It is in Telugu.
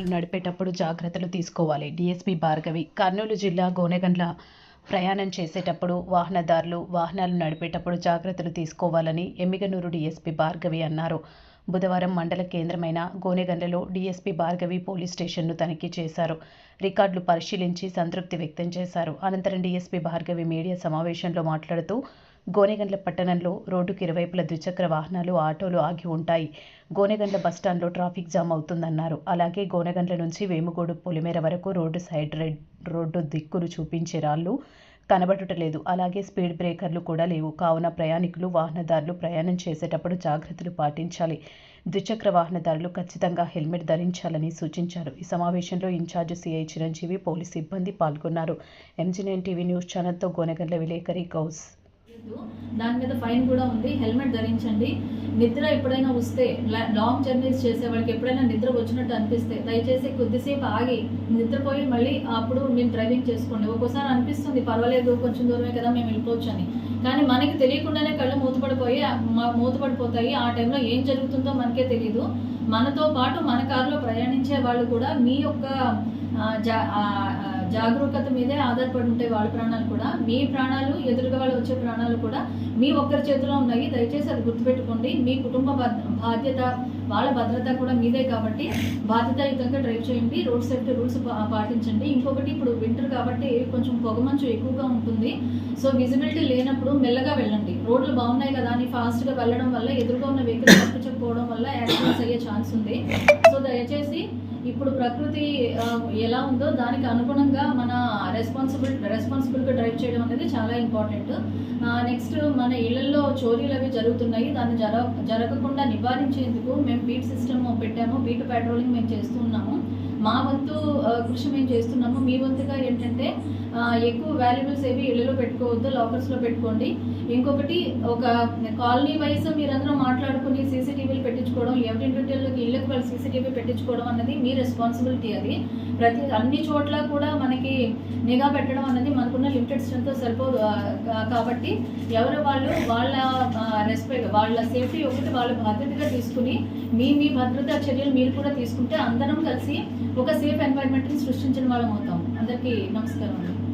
నడిపేటప్పుడు జాగ్రత్తలు తీసుకోవాలి. డిఎస్పీ భార్గవి కర్నూలు జిల్లా గోనెగండ్ల ప్రయాణం చేసేటప్పుడు వాహనదారులు వాహనాలు నడిపేటప్పుడు జాగ్రత్తలు తీసుకోవాలని ఎమ్మిగనూరు డిఎస్పీ భార్గవి అన్నారు. బుధవారం మండల కేంద్రమైన గోనెగండ్లలో డీఎస్పీ భార్గవి పోలీస్ స్టేషన్ను తనిఖీ చేశారు. రికార్డులు పరిశీలించి సంతృప్తి వ్యక్తం చేశారు. అనంతరం డీఎస్పీ భార్గవి మీడియా సమావేశంలో మాట్లాడుతూ గోనెగండ్ల పట్టణంలో రోడ్డుకు ఇరువైపుల ద్విచక్ర వాహనాలు ఆటోలు ఆగి ఉంటాయి. గోనెగండ్ల బస్టాండ్లో ట్రాఫిక్ జామ్ అవుతుందన్నారు. అలాగే గోనెగండ్ల నుంచి వేముగోడు పొలిమేర వరకు రోడ్డు సైడ్ రెడ్ రోడ్డు దిక్కులు చూపించే రాళ్ళు కనబడుటలేదు. అలాగే స్పీడ్ బ్రేకర్లు కూడా లేవు. కావున ప్రయాణికులు వాహనదారులు ప్రయాణం చేసేటప్పుడు జాగ్రత్తలు పాటించాలి. ద్విచక్ర వాహనదారులు ఖచ్చితంగా హెల్మెట్ ధరించాలని సూచించారు. ఈ సమావేశంలో ఇన్ఛార్జ్ సిఐ చిరంజీవి పోలీస్ సిబ్బంది పాల్గొన్నారు. ఎంజీ నైన్ టీవీ న్యూస్ ఛానల్తో గోనెగండ్ల విలేకరి గౌస్ దాని మీద ఫైన్ కూడా ఉంది. హెల్మెట్ ధరించండి. నిద్ర ఎప్పుడైనా వస్తే లాంగ్ జర్నీస్ చేసే వాళ్ళకి ఎప్పుడైనా నిద్ర వచ్చినట్టు అనిపిస్తే దయచేసి కొద్దిసేపు ఆగి నిద్రపోయి మళ్ళీ అప్పుడు మేము డ్రైవింగ్ చేసుకోండి. ఒక్కోసారి అనిపిస్తుంది పర్వాలేదు కొంచెం దూరమే కదా మేము వెళ్ళిపోవచ్చు అని. కానీ మనకి తెలియకుండానే కళ్ళు మూతపడిపోయి మూతపడిపోతాయి. ఆ టైంలో ఏం జరుగుతుందో మనకే తెలియదు మనతో పాటు మన కారులో ప్రయాణించే వాళ్ళు కూడా మీ యొక్క జా జాగరూకత మీదే ఆధారపడి ఉంటాయి వాళ్ళ ప్రాణాలు కూడా మీ ప్రాణాలు ఎదురుగా వాళ్ళు వచ్చే ప్రాణాలు కూడా మీ ఒక్కరి చేతిలో ఉన్నాయి. దయచేసి అది గుర్తుపెట్టుకోండి. మీ కుటుంబ బాధ్యత వాళ్ళ భద్రత కూడా మీదే కాబట్టి బాధ్యతాయుతంగా డ్రైవ్ చేయండి రోడ్ సేఫ్టీ రూల్స్ పాటించండి. ఇంకొకటి ఇప్పుడు వింటర్ కాబట్టి కొంచెం పొగమంచు ఎక్కువగా ఉంటుంది. సో విజిబిలిటీ లేనప్పుడు మెల్లగా వెళ్ళండి. రోడ్లు బాగున్నాయి కదా అని ఫాస్ట్గా వెళ్ళడం వల్ల ఎదురుగా ఉన్న వెహికల్ తప్పించకపోవడం వల్ల యాక్సిడెంట్స్ అయ్యే ఛాన్స్ ఉంది. సో దయచేసి ఇప్పుడు ప్రకృతి ఎలా ఉందో దానికి అనుగుణంగా మన రెస్పాన్సిబుల్ రెస్పాన్సిబుల్గా డ్రైవ్ చేయడం అనేది చాలా ఇంపార్టెంట్ నెక్స్ట్ మన ఇళ్ళలో చోరీలు అవి జరుగుతున్నాయి. దాన్ని జర జరగకుండా నివారించేందుకు మేము బీట్ సిస్టమ్ పెట్టాము. బీట్ పెట్రోలింగ్ మేము చేస్తున్నాము మా వంతు కృషి మేము చేస్తున్నాము. మీ వంతుగా ఏంటంటే ఎక్కువ వాల్యుబుల్స్ ఏవి ఇళ్ళలో పెట్టుకోవద్దు లాకర్స్లో పెట్టుకోండి. ఇంకొకటి ఒక కాలనీ వైజ్ మీరందరూ మాట్లాడుకుని పెట్టించుకోవడం ఎవరింటిలోకి ఇళ్ళకి వాళ్ళు సీసీటీవీ పెట్టించుకోవడం అన్నది మీ రెస్పాన్సిబిలిటీ అది. ప్రతి అన్ని చోట్ల కూడా మనకి నిఘా పెట్టడం అనేది మనకున్న లిమిటెడ్ స్ట్రెంత్తో సరిపోదు. కాబట్టి ఎవరు వాళ్ళు వాళ్ళ రెస్పెక్ట్ వాళ్ళ సేఫ్టీ ఒకటి వాళ్ళ బాధ్యతగా తీసుకుని మీ మీ భద్రతా చర్యలు మీరు కూడా తీసుకుంటే అందరం కలిసి ఒక సేఫ్ ఎన్వైర్న్మెంట్ని సృష్టించిన వాళ్ళం అవుతాం. అందరికీ నమస్కారం అండి.